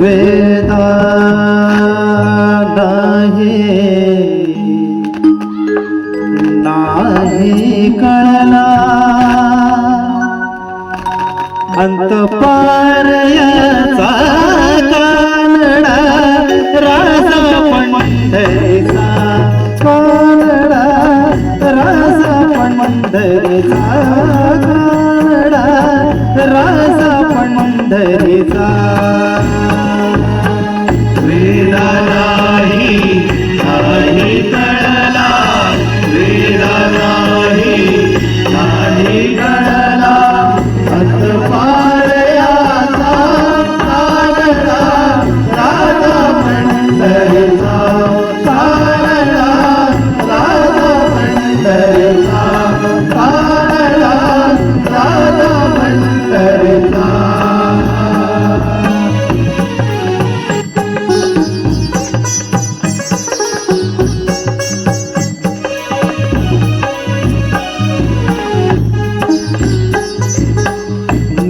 वेदा नाही कळला. अंत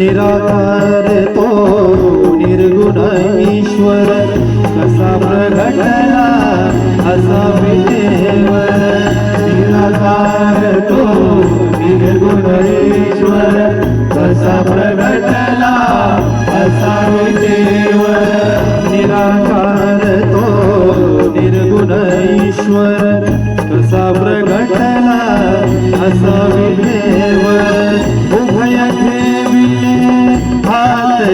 निराकार तो निर्गुण ईश्वर कसा प्रगटला असा विदेवर निराकार तो निर्गुण ईश्वर कसा प्रगटला असा विदेवर निराकार तो निर्गुण ईश्वर कसा प्रगटला असा विदे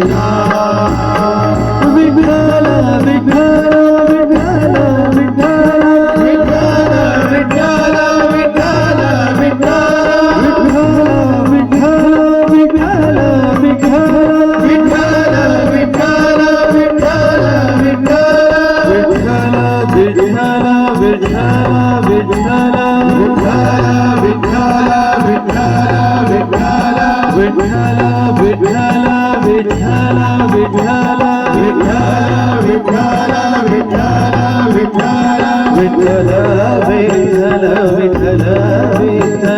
না بالهلا بالهلا بالهلا بالهلا